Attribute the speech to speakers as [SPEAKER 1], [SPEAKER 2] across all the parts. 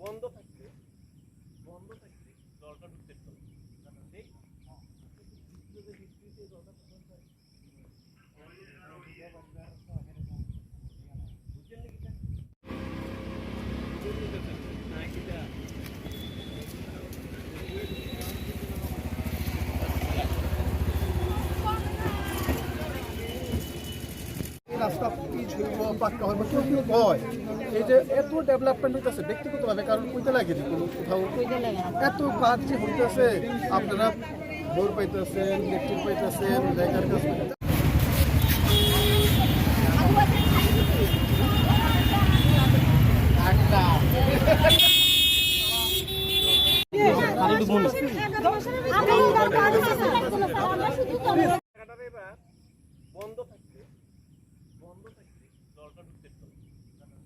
[SPEAKER 1] বন্ধ থাকবে বন্ধ থাকবে দরকার ঢুকতে
[SPEAKER 2] রাস্তা পিচ হইব পাক্কা হইব কেউ কেউ কয় এই যে এত ডেভেলপমেন্ট হইতেছে ব্যক্তিগতভাবে কারণ কইতে লাগে নি কোনো কোথাও এত কাজ যে হইতেছে আপনারা বোর পাইতেছেন ইলেকট্রিক পাইতেছেন জায়গার কাজ পাইতেছেন।
[SPEAKER 1] জায়গাটার এবার বন্ধ থাকবে বন্ধ থাকবে জলটা ঢুকতে পারবে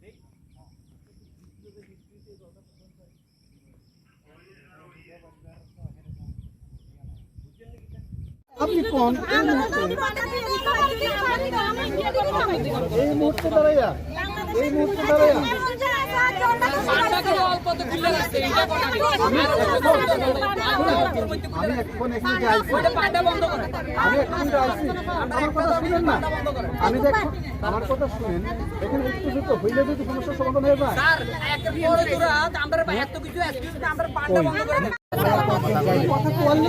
[SPEAKER 1] ঠিক
[SPEAKER 2] আপনি কোন? এই মুহূর্তে। দাঁড়াইয়া। এই মুহূর্তে দাঁড়াইয়া। আমি এখন এখানে যে আইছি। আমি এখন যে আইছি। আমার কথা শুনেন না। আমি দেখ আমার কথা শুনেন। এখানে যদি হইলে যদি সমস্যার সমাধান হয়ে যায়। কথা কোয়ালি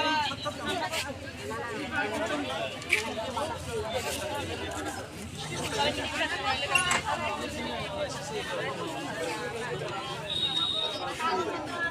[SPEAKER 3] Thank you.